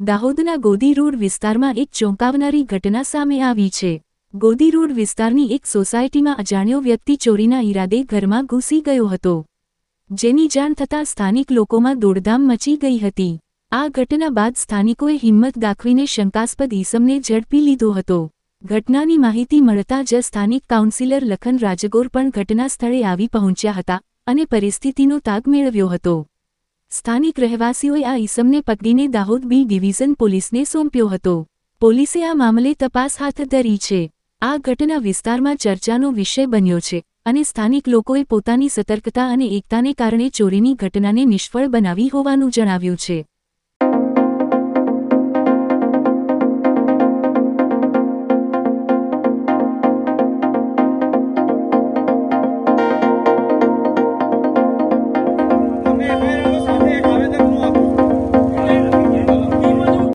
દાહોદના ગોદી રોડ વિસ્તારમાં એક ચોંકાવનારી ઘટના સામે આવી છે. ગોદી રોડ વિસ્તારની એક સોસાયટીમાં અજાણ્યો વ્યક્તિ ચોરીના ઈરાદે ઘરમાં ઘૂસી ગયો હતો. જેની જાણ થતાં સ્થાનિક લોકોમાં દોડધામ મચી ગઈ હતી. આ ઘટના બાદ સ્થાનિકોએ હિંમત દાખવીને શંકાસ્પદ ઈસમને ઝડપી લીધો હતો. ઘટનાની માહિતી મળતા જ સ્થાનિક કાઉન્સિલર લખન રાજગોર પણ ઘટના સ્થળે આવી પહોંચ્યા હતા અને પરિસ્થિતિનો તાગ મેળવ્યો હતો. સ્થાનિક રહેવાસીઓએ આ ઈસમને પકડીને દાહોદ બી ડિવિઝન પોલીસને સોંપ્યો હતો. પોલીસે આ મામલે તપાસ હાથ ધરી છે. આ ઘટના વિસ્તારમાં ચર્ચાનો વિષય બન્યો છે અને સ્થાનિક લોકોએ પોતાની સતર્કતા અને એકતાને કારણે ચોરીની ઘટનાને નિષ્ફળ બનાવી હોવાનું જણાવ્યું છે.